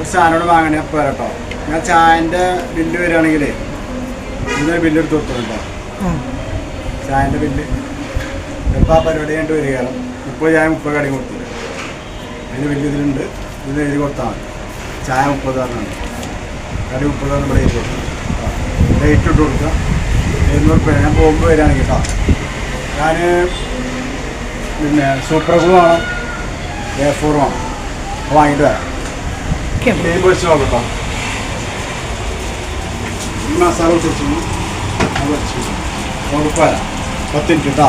ഒരു സാധനം വാങ്ങണേ പോരാ കേട്ടോ ഞാൻ ചായന്റെ ബില്ല് വരികയാണെങ്കിൽ ഇന്ന ബില്ല് എടുത്ത് കൊടുത്തു കേട്ടോ ചായന്റെ ബില്ല് ചിലപ്പോൾ ആ പരിപാടി കണ്ട് വരികയാണ്. മുപ്പത് ചായ മുപ്പത് കടി കൊടുത്തില്ല അതിന് ബില്ല് ഇതിലുണ്ട്. ഇതിന് എഴുതി കൊടുത്താൽ മതി. ചായ മുപ്പത് പറഞ്ഞാണ് കടി മുപ്പത് തന്നെ ഇവിടെ എഴുതി കൊടുക്കാം ഡേറ്റ് ഇട്ട് കൊടുക്കുക എഴുന്നൂറ് രൂപ ഞാൻ പോകുമ്പോൾ വരികയാണെങ്കിൽ കേട്ടോ ഞാൻ പിന്നെ സൂപ്പർ ഗ്ലൂ ആണ് എ ഫോറും ആണ് വാങ്ങിയിട്ട് വരാം. മീൻ പൊരിച്ച് നോക്കട്ടോ ഈ മസാല പൊരിച്ചു അത് വെച്ചു ഉറപ്പ് വരാം പത്ത് മിനിറ്റ് കേട്ടോ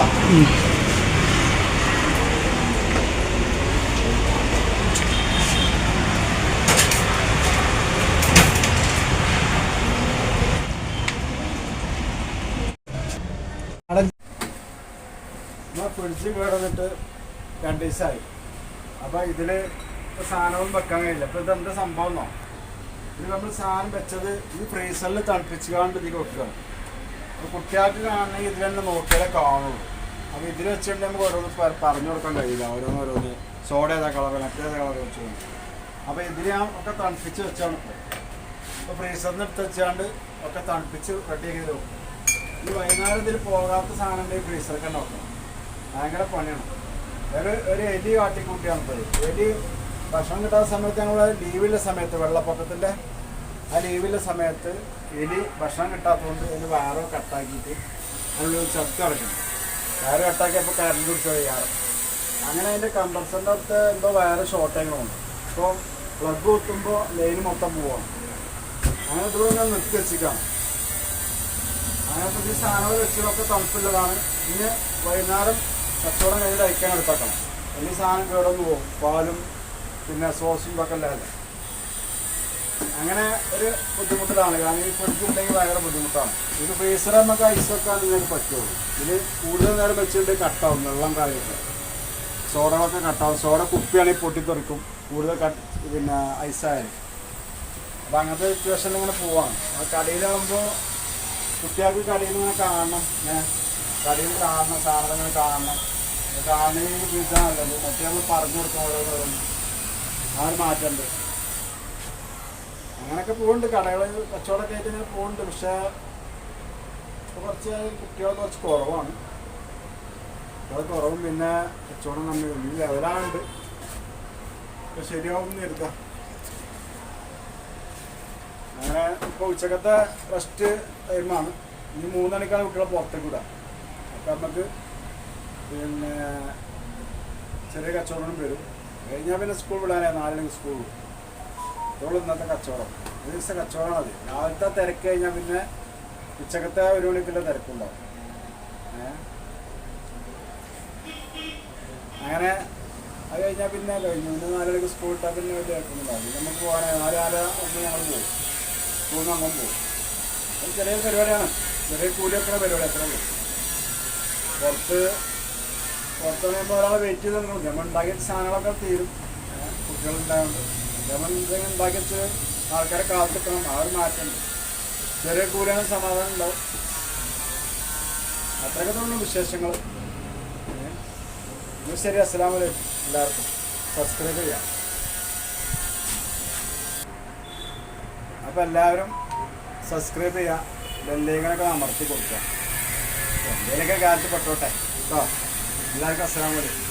ഫ്രിഡ്ജ് കേടന്നിട്ട് രണ്ട് ദിവസമായി. അപ്പോൾ ഇതിൽ സാധനവും വെക്കാൻ കഴിയില്ല. അപ്പോൾ ഇതെന്താ സംഭവം എന്നോ? ഇത് നമ്മൾ സാധനം വെച്ചത് ഈ ഫ്രീസറിൽ തണുപ്പിച്ചുകൊണ്ട് ഇതിൽ വെക്കുകയാണ് അപ്പോൾ കുട്ടികൾക്ക് കാണണമെങ്കിൽ ഇതിൽ തന്നെ നോക്കിയാലേ കാണുള്ളൂ. അപ്പോൾ ഇതിൽ വെച്ചിട്ട് നമുക്ക് ഓരോന്ന് പറഞ്ഞു കൊടുക്കാൻ കഴിയില്ല. ഓരോന്ന് ഓരോന്ന് സോഡ ഏതാ കളർ മറ്റേതാ കളർ വെച്ചു അപ്പോൾ ഇതിൽ ഞാൻ ഒക്കെ തണുപ്പിച്ച് വെച്ചാണ് ഇപ്പോൾ ഇപ്പോൾ ഫ്രീസറിൽ നിന്ന് എടുത്ത് വെച്ചാണ്ട് ഒക്കെ തണുപ്പിച്ച് റെഡി ആക്കി വെക്കും ഈ വൈകുന്നേരം ഇതിൽ പോകാത്ത സാധനം ഉണ്ടെങ്കിൽ ഫ്രീസറൊക്കെ നോക്കണം ഭയങ്കര പണിയാണ്. ഒരു ഒരു എലി കാട്ടിക്കൂട്ടിയാണ് എലി ഭക്ഷണം കിട്ടാത്ത സമയത്ത് ഞങ്ങൾ ലീവിലെ സമയത്ത് വെള്ളപ്പൊക്കത്തിന്റെ ആ ലീവിലെ സമയത്ത് എലി ഭക്ഷണം കിട്ടാത്തതുകൊണ്ട് അതിന് വയറ് കട്ടാക്കിയിട്ട് അതിൽ ചത്ത് കിടക്കുന്നു. വയറ് കട്ടാക്കിയപ്പോൾ കരണ്ട് പിടിച്ച വയ്യാറ് അങ്ങനെ അതിന്റെ കമ്പ്രസറിന്റെ അടുത്ത് എന്തോ വയറ് ഷോർട്ടേജുണ്ട് അപ്പോൾ പ്ലഗ് കുത്തുമ്പോൾ ലൈന് മൊത്തം പോവാണ്. അങ്ങനെ ഇതുപോലെ ഞാൻ നിർത്തി വെച്ചിക്കാം അങ്ങനത്തെ ഈ സാധനങ്ങൾ വെച്ചതൊക്കെ തണുപ്പുള്ളതാണ്. ഇനി വൈകുന്നേരം കച്ചവടം കഴിഞ്ഞിട്ട് അയക്കാൻ എടുത്താക്കണം. അല്ലെങ്കിൽ സാധനം കേടൊന്നു പോകും. പാലും പിന്നെ സോസും ഇതൊക്കെ അല്ലാതെ അങ്ങനെ ഒരു ബുദ്ധിമുട്ടിലാണ്. കാരണം ഈ ഫ്രിഡ്ജ് ഉണ്ടെങ്കിൽ ഭയങ്കര ബുദ്ധിമുട്ടാണ്. ഇത് ഫ്രീസർ നമുക്ക് ഐസ് വെക്കാൻ നിങ്ങൾക്ക് പറ്റുള്ളൂ. ഇത് കൂടുതൽ നേരം വെച്ചിട്ട് കട്ടാവും വെള്ളം കാര്യമൊക്കെ സോഡകളൊക്കെ കട്ടാവും സോഡ കുപ്പിയാണെങ്കിൽ പൊട്ടിത്തെറിക്കും. കൂടുതൽ കട്ട് പിന്നെ ഐസായാലും അപ്പം അങ്ങനത്തെ സിറ്റുവേഷനിൽ ഇങ്ങനെ പോവാണ്. ആ കടയിലാകുമ്പോൾ കുട്ടികൾക്ക് കടയിൽ ഇങ്ങനെ കാണണം ഏ? കടയിൽ കാണണം സാധനങ്ങൾ കാണണം. കാണണമെങ്കിൽ നല്ലത് മറ്റേ നമ്മൾ പറഞ്ഞു കൊടുക്കണം ഓരോന്നോരോന്ന് ആ ഒരു മാറ്റമുണ്ട് അങ്ങനെയൊക്കെ പോകുന്നുണ്ട് കടകൾ കച്ചവടമൊക്കെ ആയിട്ട് ഇങ്ങനെ പോകുന്നുണ്ട് പക്ഷേ കുറച്ച് കുട്ടികൾ കുറച്ച് കുറവാണ്. കുട്ടികൾ കുറവും പിന്നെ കച്ചവടം നമ്മൾ ഈ ലെവലാണ്ട് ഇപ്പം ശരിയാവും കരുതാം. അങ്ങനെ ഇപ്പോൾ ഉച്ചക്കത്തെ റെസ്റ്റ് ടൈമാണ് ഇനി മൂന്നണിക്കാണ് കുട്ടികളെ പുറത്തേക്ക് വിടുക അപ്പം നമുക്ക് പിന്നെ ചെറിയ കച്ചവടം വരും. കഴിഞ്ഞാൽ പിന്നെ സ്കൂൾ വിടാനായി നാലിന് സ്കൂൾ വിടും. ഇതോളം ഇന്നത്തെ കച്ചവടം. ഒരു ദിവസം കച്ചവടമാണത് രാവിലത്തെ തിരക്ക് കഴിഞ്ഞാൽ പിന്നെ ഉച്ചക്കത്തെ ഒരു മണിക്കുള്ള തിരക്കുണ്ടാവും. അങ്ങനെ അത് കഴിഞ്ഞാൽ പിന്നെ കഴിഞ്ഞു. പിന്നെ നാലരക്ക് സ്കൂൾ ഇട്ടാൽ പിന്നെ വലിയ തിരക്കൊന്നുണ്ടാവും നമുക്ക് പോകാനായി നാല് നാല് ഒന്ന് ഞങ്ങൾ പോകും. സ്കൂളിൽ നിന്ന് അങ്ങനെ പോകും. അത് ചെറിയ പരിപാടിയാണ്. ചെറിയ കൂലിയൊക്കെ പരിപാടി അത്ര പോകും പുറത്ത് പുറത്ത് പറയുമ്പോൾ ഒരാളെ വെയിറ്റ് ചെയ്ത് നിൽക്കണം നമ്മൾ ഉണ്ടാക്കിയ സാധനങ്ങളൊക്കെ തീരും. ഏ, കുട്ടികളുണ്ടായതുകൊണ്ട് നമ്മൾ എന്തെങ്കിലും ആൾക്കാരെ കാത്തിക്കണം ആ ഒരു മാറ്റമുണ്ട് ചെറിയ കൂലിയാണ് സമാധാനം ഉണ്ടാവും. അത്രയൊക്കെ തന്നെ വിശേഷങ്ങൾ. ഇത് ശരി. അസ്സലാമു അലൈക്കും എല്ലാവർക്കും. സബ്സ്ക്രൈബ് ചെയ്യാം. അപ്പോൾ എല്ലാവരും സബ്സ്ക്രൈബ് ചെയ്യുക ബെല്ലേക്കൊക്കെ അമർത്തി കൊടുക്കുക. എന്തെങ്കിലുമൊക്കെ കാലത്ത് പെട്ടോട്ടെ. കേട്ടോ আসসালামু আলাইকুম।